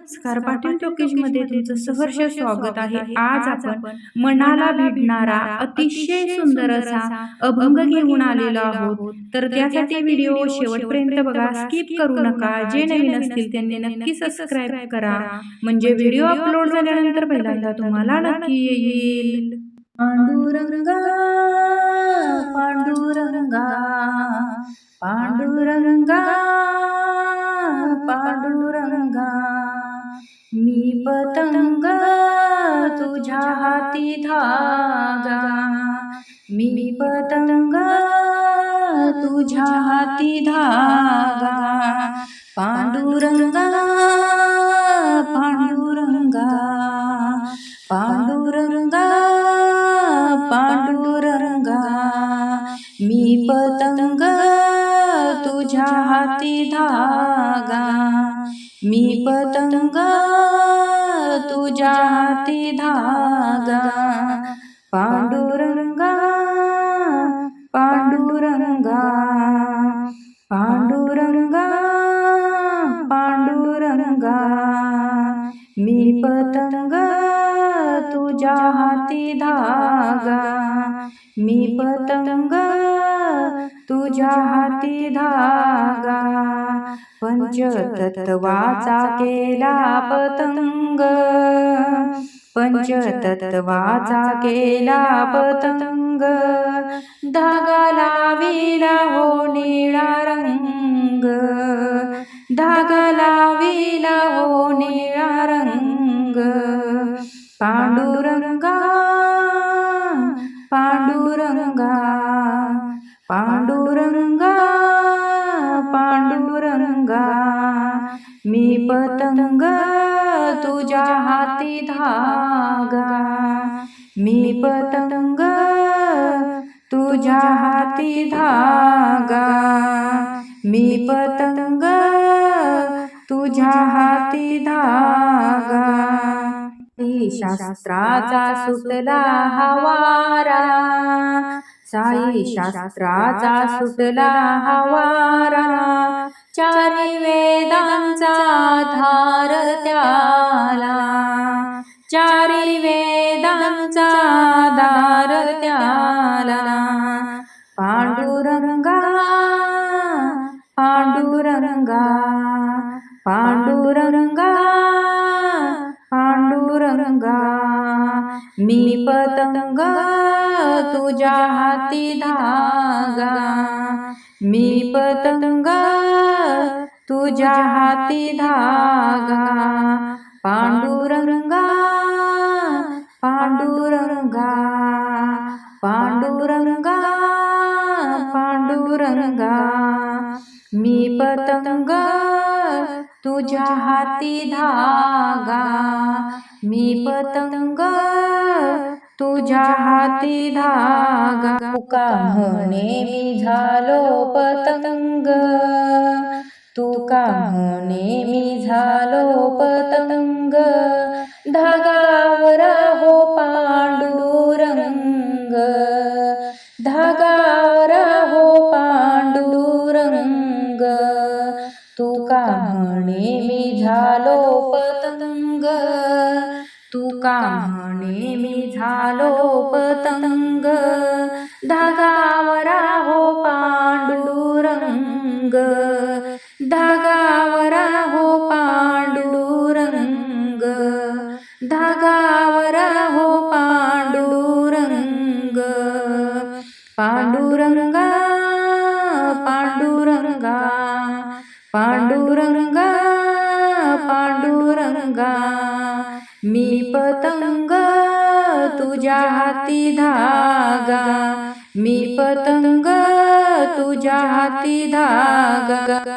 नमस्कार. पाटील टॉकीजमध्ये तुमचं सहर्ष स्वागत आहे. आज आपण मनाला भिडणारा अतिशय सुंदर असा अभंग घेऊन आलेलो आहोत. तर त्यासाठी व्हिडिओ शेवटपर्यंत बघा. स्किप करू नका. जे नवीन असतील त्यांनी नक्की सबस्क्राईब करा. म्हणजे व्हिडिओ अपलोड झाल्यानंतर पहिल्यांदा तुम्हाला नक्की येईल. पांडुरंगा पांडुरंगा पांडुरंगा पांडुरंगा. मी पतंग तुझ्या हाती धागा. मी पतंग तुझ्या हाती धागा. पांडुरंगा पांडुरंगा. पांडुरंगा पांडुरंगा. मी पतंग तुझ्या हाती धागा. मी पतंग तुझ्या हाती धागा. पांडुरंगा पांडुरंगा. पांडुरंगा पांडुरंगा. मी पतंग तुझ्या हाती धागा. मी पतंग तुझ्या हाती धागा पंचतत्वाचा केला पतंग पंचतत्वाचा केला पतंग धागा लाविला हो निळा रंग धागा लाविला हो निळा रंग पांडुरंगा पांडुरंगा पांडुरंगा पांडुरंगा मी पतंग तुझ्या हाती धागा. मी पतंग तुझ्या हाती धागा. मी पतंग तुझ्या हाती धागा. शास्त्राचा सुटला हवारा. साई शास्त्राचा सुटला हवारा. चारी वेदांचा धार त्याला. चारी वेदांचा धार त्याला. पांडुरंगा पांडुरंगा पांडुरंगा मी पतंग तुझ्या हाती धागा. मी पतंग तुझ्या हाती धागा. पांडुरंगा पांडुरंगा. पांडुरंगा पांडुरंगा. मी पतंग तुझ्या हाती धागा मी पतंग तुझ्या हाती धागा. तुका म्हणे मी झालो पतंग. तुका म्हणे मी झालो पतंग. झालो पतंग. तुका म्हणे मी झालो पतंग? धागावरा हो पांडुरंग. धागावरा हो पांडुरंग. धागावरा हो पांडुरंग. पांडुरंगा पांडुरंगा पांडुरंगा. पांडुरंगा मी पतंग तुझ्या हाती धागा. मी पतंग तुझ्या हाती धागा.